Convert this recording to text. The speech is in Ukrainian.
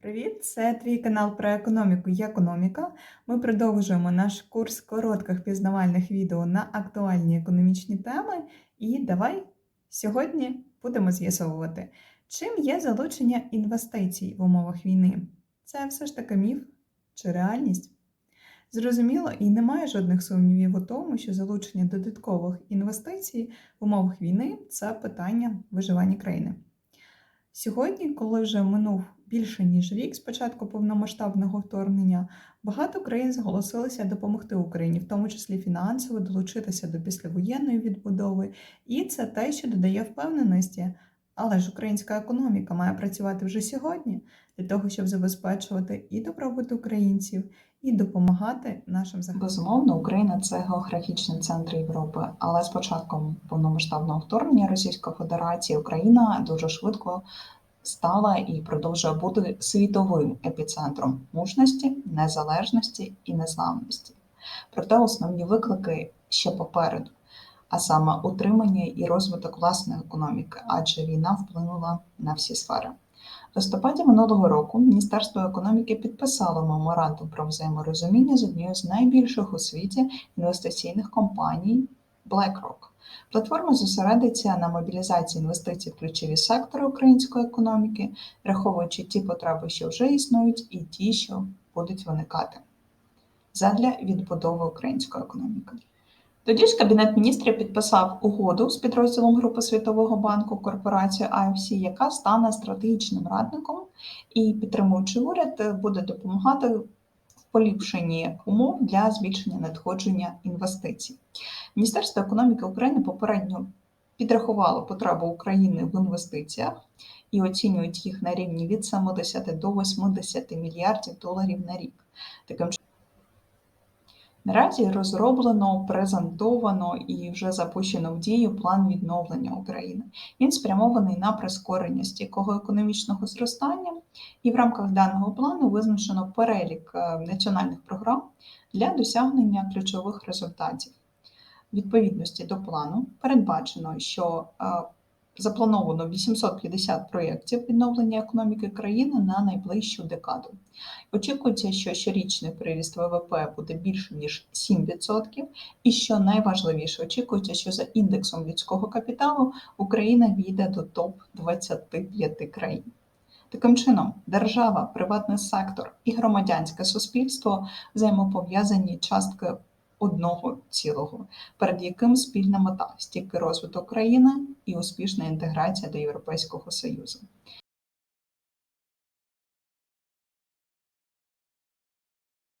Привіт! Це твій канал про економіку Економіка. Ми продовжуємо наш курс коротких пізнавальних відео на актуальні економічні теми. І давай сьогодні будемо з'ясовувати, чим є залучення інвестицій в умовах війни. Це все ж таки міф чи реальність? Зрозуміло, і немає жодних сумнівів у тому, що залучення додаткових інвестицій в умовах війни це питання виживання країни. Сьогодні, коли вже минув більше ніж рік з початку повномасштабного вторгнення, багато країн зголосилися допомогти Україні, в тому числі фінансово, долучитися до післявоєнної відбудови, і це те, що додає впевненості. Але ж українська економіка має працювати вже сьогодні для того, щоб забезпечувати і добробут українців, і допомагати нашим захисникам. Безумовно, Україна це географічний центр Європи, але з початком повномасштабного вторгнення Російської Федерації Україна дуже швидко стала і продовжує бути світовим епіцентром мужності, незалежності і незламності. Проте основні виклики ще попереду, а саме утримання і розвиток власної економіки, адже війна вплинула на всі сфери. В листопаді минулого року Міністерство економіки підписало меморандум про взаєморозуміння з однією з найбільших у світі інвестиційних компаній BlackRock. Платформа зосередиться на мобілізації інвестицій в ключові сектори української економіки, враховуючи ті потреби, що вже існують, і ті, що будуть виникати задля відбудови української економіки. Тоді ж Кабінет міністрів підписав угоду з підрозділом Групи Світового банку корпорації IFC, яка стане стратегічним радником і підтримуючи уряд, буде допомагати в поліпшенні умов для збільшення надходження інвестицій. Міністерство економіки України попередньо підрахувало потребу України в інвестиціях і оцінюють їх на рівні від 70 до 80 мільярдів доларів на рік. Таким Наразі розроблено, презентовано і вже запущено в дію план відновлення України. Він спрямований на прискорення стійкого економічного зростання, і в рамках даного плану визначено перелік е, національних програм для досягнення ключових результатів. Відповідності до плану передбачено, що е, заплановано 850 проєктів відновлення економіки країни на найближчу декаду. Очікується, що щорічний приріст ВВП буде більше ніж 7%, і що найважливіше, очікується, що за індексом людського капіталу Україна війде до топ 25 країн. Таким чином, держава, приватний сектор і громадянське суспільство взаємопов'язані частки одного цілого, перед яким спільна мета стійкий розвиток країни і успішна інтеграція до Європейського Союзу.